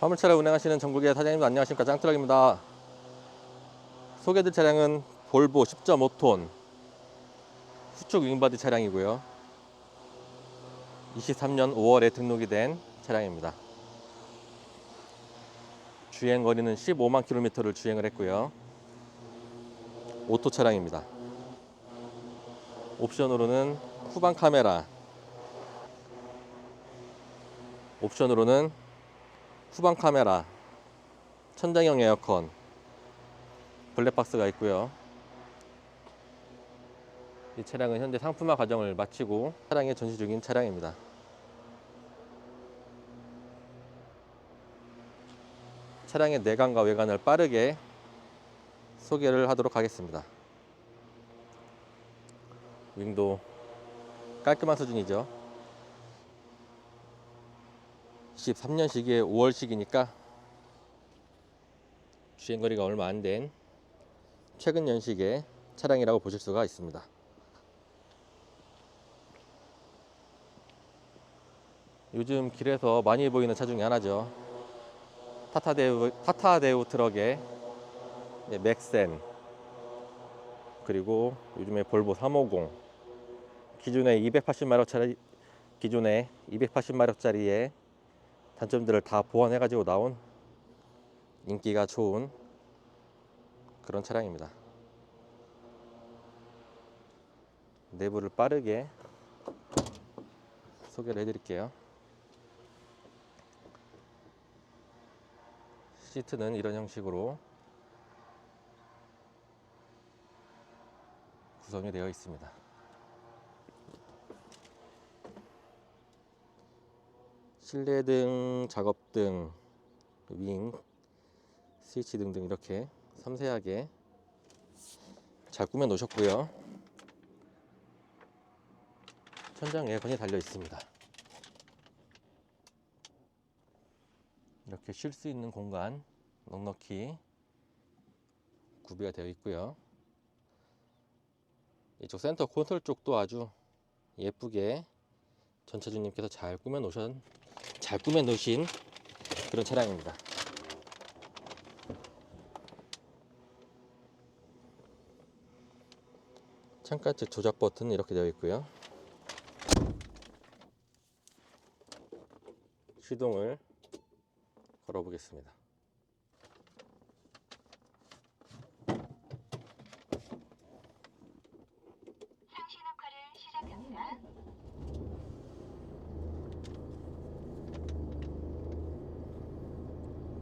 화물차를 운행하시는 전국의 사장님들 안녕하십니까? 짱트럭입니다. 소개될 차량은 볼보 10.5톤 수축 윙바디 차량이고요. 23년 5월에 등록이 된 차량입니다. 주행 거리는 15만 킬로미터를 주행을 했고요. 오토 차량입니다. 옵션으로는 후방 카메라 옵션으로는 후방 카메라, 천장형 에어컨, 블랙박스가 있고요. 이 차량은 현재 상품화 과정을 마치고 차량에 전시 중인 차량입니다. 차량의 내관과 외관을 빠르게 소개를 하도록 하겠습니다. 윙도 깔끔한 수준이죠. 13년식의 5월식이니까 주행거리가 얼마 안 된 최근 연식의 차량이라고 보실 수가 있습니다. 요즘 길에서 많이 보이는 차 중에 하나죠. 타타데우, 타타데우 트럭의 네, 맥센 그리고 요즘에 볼보 350 기존에 280마력짜리 기존에 280마력짜리의 단점들을 다 보완해 가지고 나온 인기가 좋은 그런 차량입니다. 내부를 빠르게 소개를 해드릴게요. 시트는 이런 형식으로 구성이 되어 있습니다. 실내등, 작업등, 윙, 스위치 등등 이렇게 섬세하게 잘 꾸며 놓으셨고요. 천장 에어컨이 달려 있습니다. 이렇게 쉴 수 있는 공간 넉넉히 구비가 되어 있고요. 이쪽 센터 콘솔 쪽도 아주 예쁘게 전차주님께서 잘 꾸며 놓으셨 잘 꾸며 놓으신 그런 차량입니다. 창가측 조작 버튼 이렇게 되어 있고요. 시동을 걸어 보겠습니다. 상시 녹화를 시작합니다.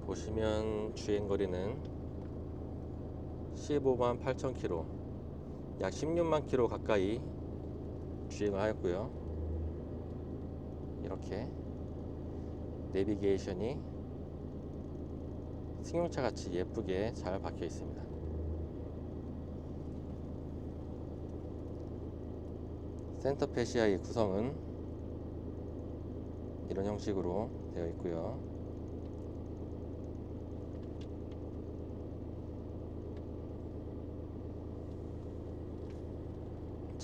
보시면 주행 거리는 15만 8천 킬로, 약 16만 킬로 가까이 주행을 하였고요. 이렇게 내비게이션이 승용차 같이 예쁘게 잘 박혀 있습니다. 센터 페시아의 구성은 이런 형식으로 되어 있고요.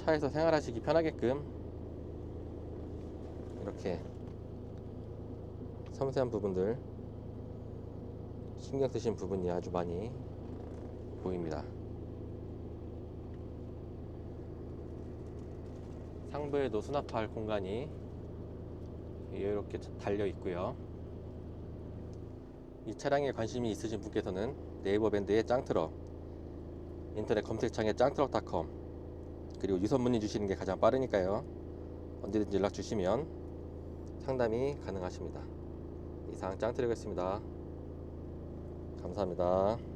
차에서 생활하시기 편하게끔 이렇게 섬세한 부분들 신경 쓰신 부분이 아주 많이 보입니다. 상부에도 수납할 공간이 이렇게 달려 있고요. 이 차량에 관심이 있으신 분께서는 네이버 밴드의 짱트럭, 인터넷 검색창에 짱트럭닷컴 그리고 유선 문의 주시는 게 가장 빠르니까요. 언제든지 연락 주시면 상담이 가능하십니다. 이상 짱트럭이었습니다. 감사합니다.